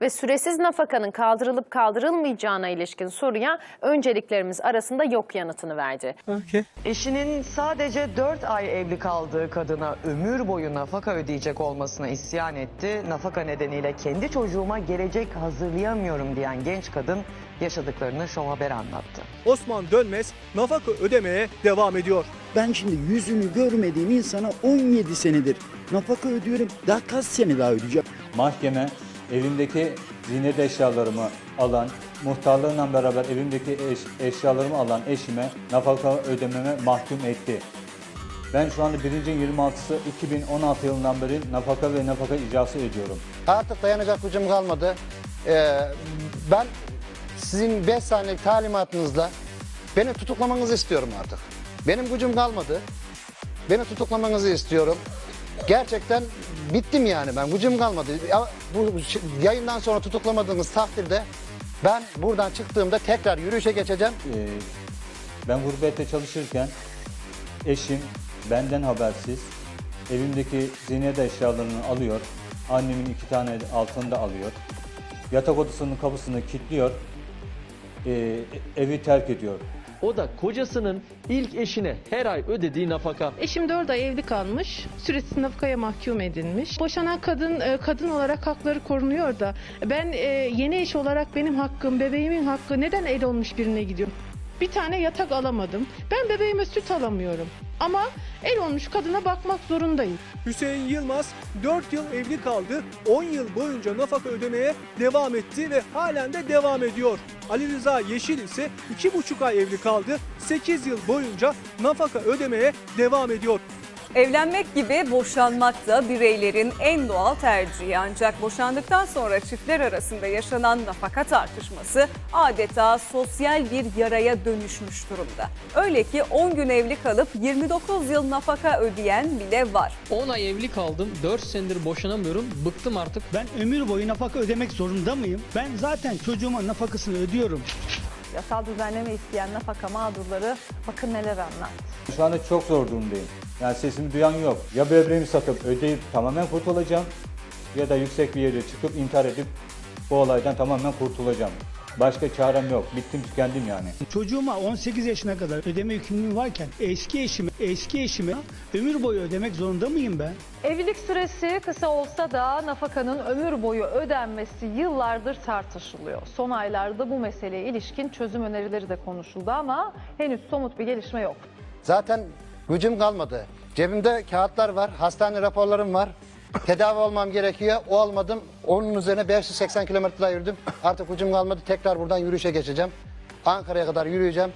ve süresiz nafakanın kaldırılıp kaldırılmayacağına ilişkin soruya önceliklerimiz arasında yok yanıtını verdi. Eşinin sadece 4 ay evli kaldığı kadına ömür boyu nafaka ödeyecek olmasına isyan etti. Nafaka nedeniyle kendi çocuğuma gelecek hazırlayamıyorum diyen genç kadın yaşadıklarını Show Haber anlattı. Osman Dönmez nafaka ödemeye devam ediyor. Ben şimdi yüzünü görmediğim insana 17 senedir nafaka ödüyorum. Daha kaç sene daha ödeyeceğim? Mahkeme evimdeki ziynet eşyalarımı alan, muhtarlığıyla beraber evimdeki eş- eşyalarımı alan eşime nafaka ödememe mahkum etti. Ben şu anda birincinin 26'sı 2016 yılından beri nafaka ve nafaka icrası ödüyorum. Artık dayanacak gücüm kalmadı. Ee, ben sizin 5 saniyelik talimatınızla beni tutuklamanızı istiyorum artık. Benim gücüm kalmadı. Beni tutuklamanızı istiyorum. Gerçekten bittim yani ben. Gücüm kalmadı. Ya, bu ş- yayından sonra tutuklamadığınız takdirde ben buradan çıktığımda tekrar yürüyüşe geçeceğim. Ee, ben gurbette çalışırken eşim benden habersiz evimdeki ziynet eşyalarını alıyor. Annemin iki tane altını da alıyor. Yatak odasının kapısını kilitliyor. Ee, evi terk ediyor. O da kocasının ilk eşine her ay ödediği nafaka. Eşim 4 ay evli kalmış, süresiz nafakaya mahkum edilmiş. Boşanan kadın e, kadın olarak hakları korunuyor da ben e, yeni eş olarak benim hakkım, bebeğimin hakkı neden el olmuş birine gidiyor? Bir tane yatak alamadım. Ben bebeğime süt alamıyorum. Ama el olmuş kadına bakmak zorundayım. Hüseyin Yılmaz 4 yıl evli kaldı, 10 yıl boyunca nafaka ödemeye devam etti ve halen de devam ediyor. Ali Rıza Yeşil ise 2,5 ay evli kaldı, 8 yıl boyunca nafaka ödemeye devam ediyor. Evlenmek gibi boşanmak da bireylerin en doğal tercihi. Ancak boşandıktan sonra çiftler arasında yaşanan nafaka tartışması adeta sosyal bir yaraya dönüşmüş durumda. Öyle ki 10 gün evli kalıp 29 yıl nafaka ödeyen bile var. 10 ay evli kaldım, 4 senedir boşanamıyorum, bıktım artık. Ben ömür boyu nafaka ödemek zorunda mıyım? Ben zaten çocuğuma nafakasını ödüyorum. Yasal düzenleme isteyen nafaka mağdurları bakın neler anlattı. Şu anda çok zor durumdayım. Yani sesimi duyan yok. Ya böbreğimi satıp ödeyip tamamen kurtulacağım ya da yüksek bir yere çıkıp intihar edip bu olaydan tamamen kurtulacağım. Başka çarem yok. Bittim tükendim yani. Çocuğuma 18 yaşına kadar ödeme yükümlülüğüm varken eski eşime, eski eşime ömür boyu ödemek zorunda mıyım ben? Evlilik süresi kısa olsa da nafakanın ömür boyu ödenmesi yıllardır tartışılıyor. Son aylarda bu meseleye ilişkin çözüm önerileri de konuşuldu ama henüz somut bir gelişme yok. Zaten gücüm kalmadı. Cebimde kağıtlar var, hastane raporlarım var. Tedavi olmam gerekiyor. O almadım. Onun üzerine 580 kilometre daha yürüdüm. Artık gücüm kalmadı. Tekrar buradan yürüyüşe geçeceğim. Ankara'ya kadar yürüyeceğim.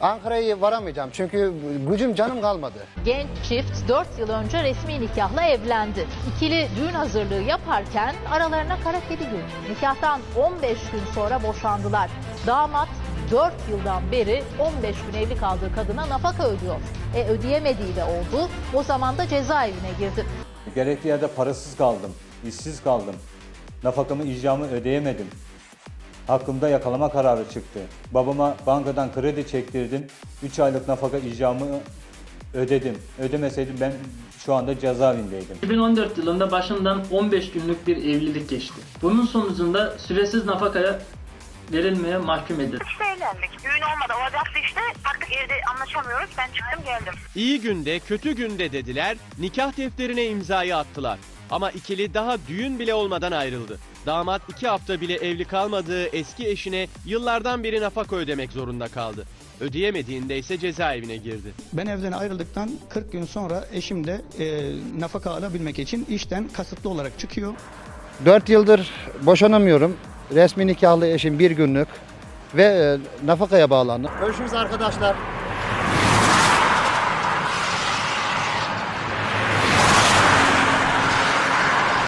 Ankara'ya varamayacağım çünkü gücüm canım kalmadı. Genç çift 4 yıl önce resmi nikahla evlendi. İkili düğün hazırlığı yaparken aralarına kara kedi girdi. Nikahtan 15 gün sonra boşandılar. Damat 4 yıldan beri 15 gün evli kaldığı kadına nafaka ödüyor. E ödeyemediği de oldu. O zaman da cezaevine girdi. Gerekli yerde parasız kaldım, işsiz kaldım. Nafakamı, icramı ödeyemedim. Hakkımda yakalama kararı çıktı. Babama bankadan kredi çektirdim. 3 aylık nafaka icramı ödedim. Ödemeseydim ben şu anda cezaevindeydim. 2014 yılında başından 15 günlük bir evlilik geçti. Bunun sonucunda süresiz nafakaya verilmeye mahkum edildi. İşte evlendik. Düğün olmadı. Olacaktı işte. Artık evde anlaşamıyoruz. Ben çıktım geldim. İyi günde kötü günde dediler, nikah defterine imzayı attılar. Ama ikili daha düğün bile olmadan ayrıldı. Damat iki hafta bile evli kalmadığı eski eşine yıllardan beri nafaka ödemek zorunda kaldı. Ödeyemediğinde ise cezaevine girdi. Ben evden ayrıldıktan 40 gün sonra eşim de e, nafaka alabilmek için işten kasıtlı olarak çıkıyor. 4 yıldır boşanamıyorum. Resmi nikahlı eşim bir günlük ve e, nafakaya bağlandı. Görüşürüz arkadaşlar.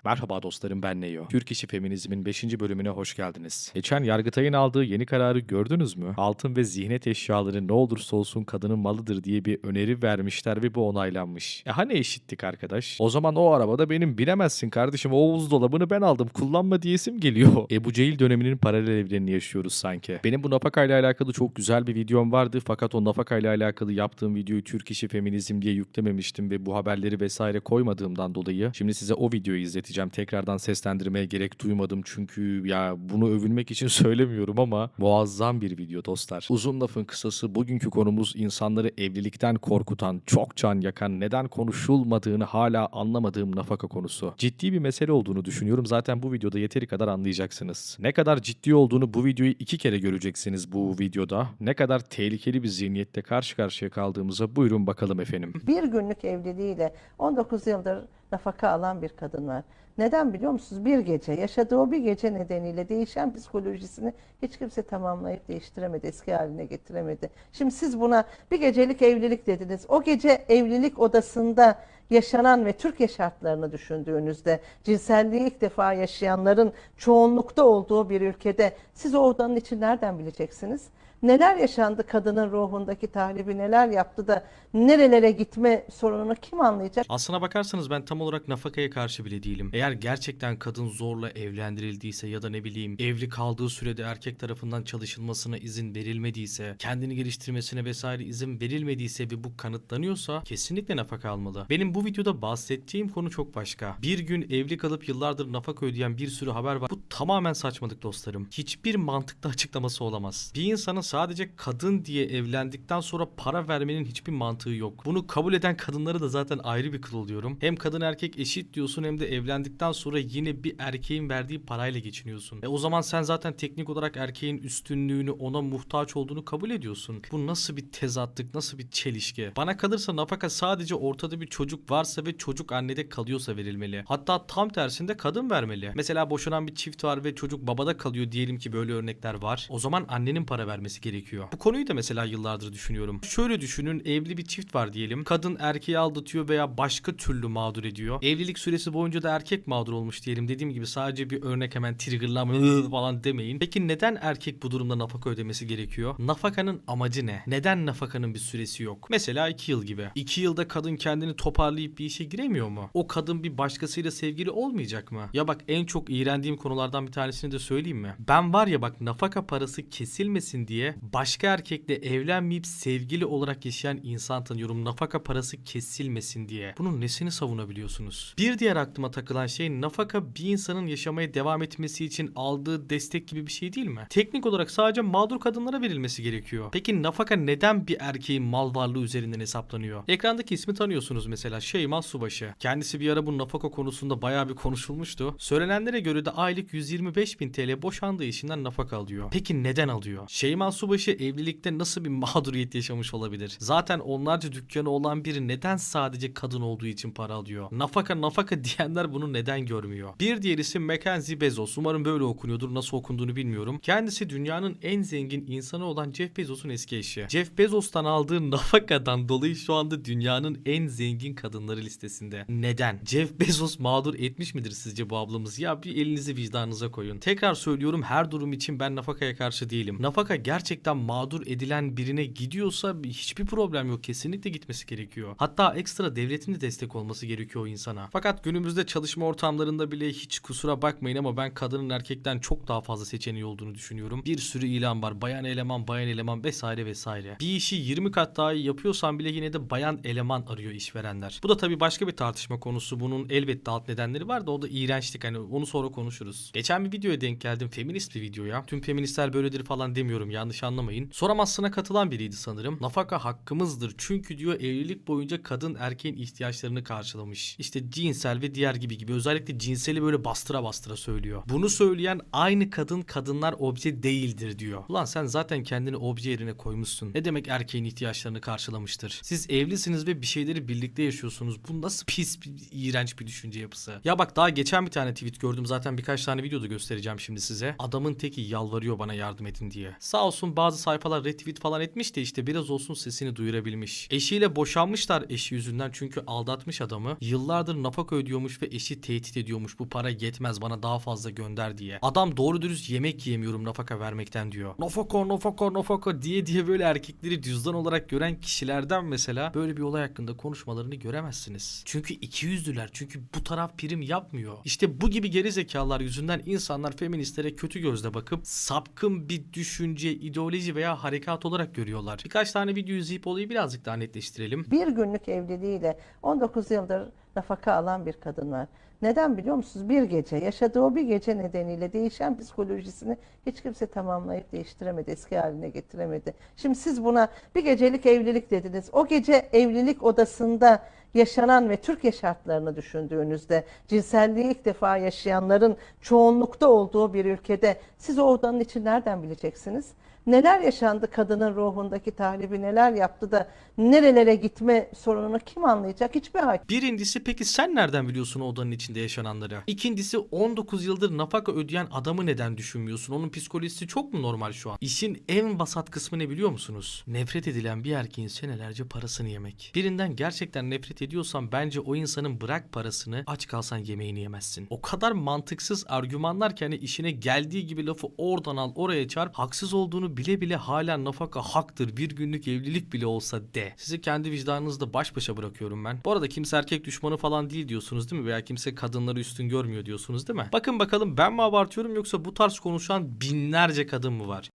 Merhaba dostlarım ben Neyo. Türk İşi Feminizm'in 5. bölümüne hoş geldiniz. Geçen Yargıtay'ın aldığı yeni kararı gördünüz mü? Altın ve zihnet eşyaları ne olursa olsun kadının malıdır diye bir öneri vermişler ve bu onaylanmış. E hani eşittik arkadaş? O zaman o arabada benim binemezsin kardeşim o buzdolabını ben aldım kullanma diyesim geliyor. Ebu Cehil döneminin paralel evlerini yaşıyoruz sanki. Benim bu nafakayla alakalı çok güzel bir videom vardı fakat o nafakayla alakalı yaptığım videoyu Türk İşi Feminizm diye yüklememiştim ve bu haberleri vesaire koymadığımdan dolayı şimdi size o videoyu izleteceğim geçeceğim. Tekrardan seslendirmeye gerek duymadım çünkü ya bunu övülmek için söylemiyorum ama muazzam bir video dostlar. Uzun lafın kısası bugünkü konumuz insanları evlilikten korkutan, çok can yakan, neden konuşulmadığını hala anlamadığım nafaka konusu. Ciddi bir mesele olduğunu düşünüyorum. Zaten bu videoda yeteri kadar anlayacaksınız. Ne kadar ciddi olduğunu bu videoyu iki kere göreceksiniz bu videoda. Ne kadar tehlikeli bir zihniyette karşı karşıya kaldığımıza buyurun bakalım efendim. Bir günlük evliliğiyle 19 yıldır nafaka alan bir kadın var. Neden biliyor musunuz? Bir gece, yaşadığı o bir gece nedeniyle değişen psikolojisini hiç kimse tamamlayıp değiştiremedi, eski haline getiremedi. Şimdi siz buna bir gecelik evlilik dediniz. O gece evlilik odasında yaşanan ve Türkiye şartlarını düşündüğünüzde cinselliği ilk defa yaşayanların çoğunlukta olduğu bir ülkede siz o odanın için nereden bileceksiniz? Neler yaşandı kadının ruhundaki tahribi neler yaptı da nerelere gitme sorununu kim anlayacak? Aslına bakarsanız ben tam olarak nafakaya karşı bile değilim. Eğer gerçekten kadın zorla evlendirildiyse ya da ne bileyim evli kaldığı sürede erkek tarafından çalışılmasına izin verilmediyse, kendini geliştirmesine vesaire izin verilmediyse ve bu kanıtlanıyorsa kesinlikle nafaka almalı. Benim bu videoda bahsettiğim konu çok başka. Bir gün evli kalıp yıllardır nafaka ödeyen bir sürü haber var. Bu tamamen saçmalık dostlarım. Hiçbir mantıklı açıklaması olamaz. Bir insanın sadece kadın diye evlendikten sonra para vermenin hiçbir mantığı yok. Bunu kabul eden kadınları da zaten ayrı bir kıl oluyorum. Hem kadın erkek eşit diyorsun hem de evlendikten sonra yine bir erkeğin verdiği parayla geçiniyorsun. E o zaman sen zaten teknik olarak erkeğin üstünlüğünü ona muhtaç olduğunu kabul ediyorsun. Bu nasıl bir tezatlık, nasıl bir çelişki? Bana kalırsa nafaka sadece ortada bir çocuk varsa ve çocuk annede kalıyorsa verilmeli. Hatta tam tersinde kadın vermeli. Mesela boşanan bir çift var ve çocuk babada kalıyor diyelim ki böyle örnekler var. O zaman annenin para vermesi gerekiyor. Bu konuyu da mesela yıllardır düşünüyorum. Şöyle düşünün evli bir çift var diyelim. Kadın erkeği aldatıyor veya başka türlü mağdur ediyor. Evlilik süresi boyunca da erkek mağdur olmuş diyelim. Dediğim gibi sadece bir örnek hemen triggerlama "Iı" falan demeyin. Peki neden erkek bu durumda nafaka ödemesi gerekiyor? Nafakanın amacı ne? Neden nafakanın bir süresi yok? Mesela 2 yıl gibi. 2 yılda kadın kendini toparlayıp bir işe giremiyor mu? O kadın bir başkasıyla sevgili olmayacak mı? Ya bak en çok iğrendiğim konulardan bir tanesini de söyleyeyim mi? Ben var ya bak nafaka parası kesilmesin diye başka erkekle evlenmeyip sevgili olarak yaşayan insan tanıyorum nafaka parası kesilmesin diye. Bunun nesini savunabiliyorsunuz? Bir diğer aklıma takılan şey nafaka bir insanın yaşamaya devam etmesi için aldığı destek gibi bir şey değil mi? Teknik olarak sadece mağdur kadınlara verilmesi gerekiyor. Peki nafaka neden bir erkeğin mal varlığı üzerinden hesaplanıyor? Ekrandaki ismi tanıyorsunuz mesela Şeyma Subaşı. Kendisi bir ara bu nafaka konusunda bayağı bir konuşulmuştu. Söylenenlere göre de aylık 125 bin TL boşandığı işinden nafaka alıyor. Peki neden alıyor? Şeyma Subaşı evlilikte nasıl bir mağduriyet yaşamış olabilir? Zaten onlarca dükkanı olan biri neden sadece kadın olduğu için para alıyor? Nafaka nafaka diyenler bunu neden görmüyor? Bir diğer isim Mackenzie Bezos. Umarım böyle okunuyordur. Nasıl okunduğunu bilmiyorum. Kendisi dünyanın en zengin insanı olan Jeff Bezos'un eski eşi. Jeff Bezos'tan aldığı nafakadan dolayı şu anda dünyanın en zengin kadınları listesinde. Neden? Jeff Bezos mağdur etmiş midir sizce bu ablamız? Ya bir elinizi vicdanınıza koyun. Tekrar söylüyorum her durum için ben nafakaya karşı değilim. Nafaka gerçekten mağdur edilen birine gidiyorsa hiçbir problem yok. Kesinlikle gitmesi gerekiyor. Hatta ekstra devletin de destek olması gerekiyor o insana. Fakat günümüzde çalışma ortamlarında bile hiç kusura bakmayın ama ben kadının erkekten çok daha fazla seçeneği olduğunu düşünüyorum. Bir sürü ilan var. Bayan eleman, bayan eleman vesaire vesaire. Bir işi 20 kat daha iyi yapıyorsan bile yine de bayan eleman arıyor işverenler. Bu da tabii başka bir tartışma konusu. Bunun elbette alt nedenleri var da o da iğrençlik. Hani onu sonra konuşuruz. Geçen bir videoya denk geldim. Feminist bir videoya. Tüm feministler böyledir falan demiyorum. Yanlış anlamayın. Soramazsına katılan biriydi sanırım. Nafaka hakkımızdır. Çünkü diyor evlilik boyunca kadın erkeğin ihtiyaçlarını karşılamış. İşte cinsel ve diğer gibi gibi. Özellikle cinseli böyle bastıra bastıra söylüyor. Bunu söyleyen aynı kadın kadınlar obje değildir diyor. Ulan sen zaten kendini obje yerine koymuşsun. Ne demek erkeğin ihtiyaçlarını karşılamıştır? Siz evlisiniz ve bir şeyleri birlikte yaşıyorsunuz. Bu nasıl pis, bir, iğrenç bir düşünce yapısı? Ya bak daha geçen bir tane tweet gördüm. Zaten birkaç tane videoda göstereceğim şimdi size. Adamın teki yalvarıyor bana yardım edin diye. Sağ olsun bazı sayfalar retweet falan etmiş de işte biraz olsun sesini duyurabilmiş. Eşiyle boşanmışlar eşi yüzünden çünkü aldatmış adamı. Yıllardır nafaka ödüyormuş ve eşi tehdit ediyormuş. Bu para yetmez bana daha fazla gönder diye. Adam doğru dürüst yemek yiyemiyorum nafaka vermekten diyor. Nafaka nafaka nafaka diye diye böyle erkekleri cüzdan olarak gören kişilerden mesela böyle bir olay hakkında konuşmalarını göremezsiniz. Çünkü iki yüzlüler. Çünkü bu taraf prim yapmıyor. İşte bu gibi geri zekalar yüzünden insanlar feministlere kötü gözle bakıp sapkın bir düşünce, ideoloji veya harekat olarak görüyorlar. Birkaç tane video izleyip olayı birazcık daha netleştirelim. Bir günlük evliliğiyle 19 yıldır nafaka alan bir kadın var. Neden biliyor musunuz? Bir gece, yaşadığı o bir gece nedeniyle değişen psikolojisini hiç kimse tamamlayıp değiştiremedi, eski haline getiremedi. Şimdi siz buna bir gecelik evlilik dediniz. O gece evlilik odasında yaşanan ve Türkiye şartlarını düşündüğünüzde cinselliği ilk defa yaşayanların çoğunlukta olduğu bir ülkede siz o odanın için nereden bileceksiniz? Neler yaşandı kadının ruhundaki tahribi neler yaptı da nerelere gitme sorununu kim anlayacak? Hiçbir hakim. Birincisi peki sen nereden biliyorsun odanın içinde yaşananları? İkincisi 19 yıldır nafaka ödeyen adamı neden düşünmüyorsun? Onun psikolojisi çok mu normal şu an? İşin en vasat kısmı ne biliyor musunuz? Nefret edilen bir erkeğin senelerce parasını yemek. Birinden gerçekten nefret ediyorsan bence o insanın bırak parasını aç kalsan yemeğini yemezsin. O kadar mantıksız argümanlar ki hani işine geldiği gibi lafı oradan al oraya çarp haksız olduğunu bile bile hala nafaka haktır bir günlük evlilik bile olsa de. Sizi kendi vicdanınızda baş başa bırakıyorum ben. Bu arada kimse erkek düşmanı falan değil diyorsunuz değil mi? Veya kimse kadınları üstün görmüyor diyorsunuz değil mi? Bakın bakalım ben mi abartıyorum yoksa bu tarz konuşan binlerce kadın mı var?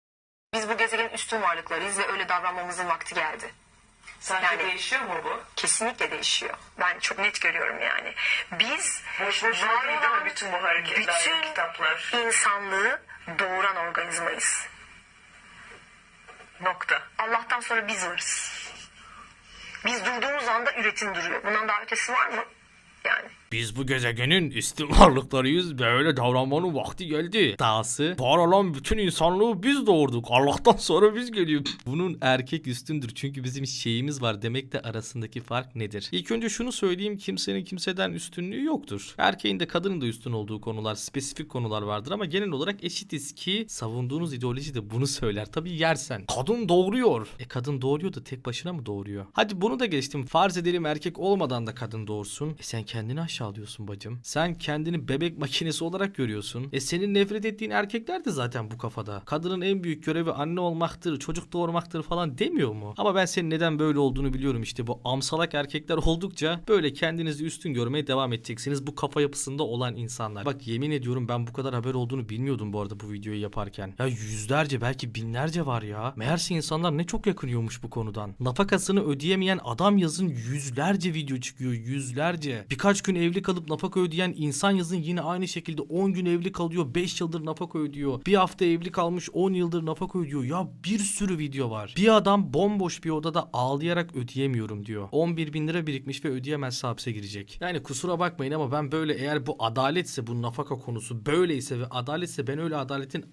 Biz bu gezegenin üstün varlıklarıyız ve öyle davranmamızın vakti geldi. Sence değişiyor mu bu? Kesinlikle değişiyor. Ben çok net görüyorum yani. Biz Boş boşuna var değil değil mi olan bütün bu hareketler, bütün kitaplar? insanlığı doğuran organizmayız. Nokta. Allah'tan sonra biz varız. Biz durduğumuz anda üretim duruyor. Bundan daha ötesi var mı? Yani. Biz bu gezegenin üstün varlıklarıyız. Böyle davranmanın vakti geldi. Dahası var olan bütün insanlığı biz doğurduk. Allah'tan sonra biz geliyoruz. Bunun erkek üstündür. Çünkü bizim şeyimiz var demekle arasındaki fark nedir? İlk önce şunu söyleyeyim. Kimsenin kimseden üstünlüğü yoktur. Erkeğin de kadının da üstün olduğu konular, spesifik konular vardır ama genel olarak eşitiz ki savunduğunuz ideoloji de bunu söyler. Tabii yersen. Kadın doğuruyor. E kadın doğuruyor da tek başına mı doğuruyor? Hadi bunu da geçtim. Farz edelim erkek olmadan da kadın doğursun. E sen kendini aşağılıyorsun bacım. Sen kendini bebek makinesi olarak görüyorsun. E senin nefret ettiğin erkekler de zaten bu kafada. Kadının en büyük görevi anne olmaktır, çocuk doğurmaktır falan demiyor mu? Ama ben senin neden böyle olduğunu biliyorum işte. Bu amsalak erkekler oldukça böyle kendinizi üstün görmeye devam edeceksiniz. Bu kafa yapısında olan insanlar. Bak yemin ediyorum ben bu kadar haber olduğunu bilmiyordum bu arada bu videoyu yaparken. Ya yüzlerce belki binlerce var ya. Meğerse insanlar ne çok yakınıyormuş bu konudan. Nafakasını ödeyemeyen adam yazın yüzlerce video çıkıyor. Yüzlerce. Birkaç gün evli kalıp nafaka ödeyen insan yazın yine aynı şekilde 10 gün evli kalıyor. 5 yıldır nafaka ödüyor. Bir hafta evli kalmış 10 yıldır nafaka ödüyor. Ya bir sürü video var. Bir adam bomboş bir odada ağlayarak ödeyemiyorum diyor. 11 bin lira birikmiş ve ödeyemezse hapse girecek. Yani kusura bakmayın ama ben böyle eğer bu adaletse bu nafaka konusu böyleyse ve adaletse ben öyle adaletin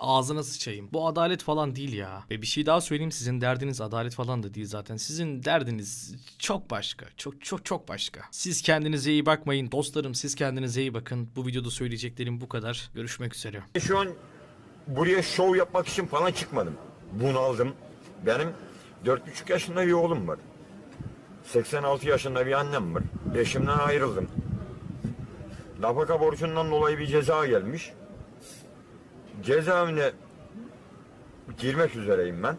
ağzına sıçayım. Bu adalet falan değil ya. Ve bir şey daha söyleyeyim sizin derdiniz adalet falan da değil zaten. Sizin derdiniz çok başka. Çok çok çok başka. Siz kendinize iyi bakmayın. Dostlarım siz kendinize iyi bakın. Bu videoda söyleyeceklerim bu kadar. Görüşmek üzere. Şu an buraya şov yapmak için falan çıkmadım. Bunaldım. Benim 4,5 yaşında bir oğlum var. 86 yaşında bir annem var. Eşimden ayrıldım. Nafaka borcundan dolayı bir ceza gelmiş. Cezaevine girmek üzereyim ben.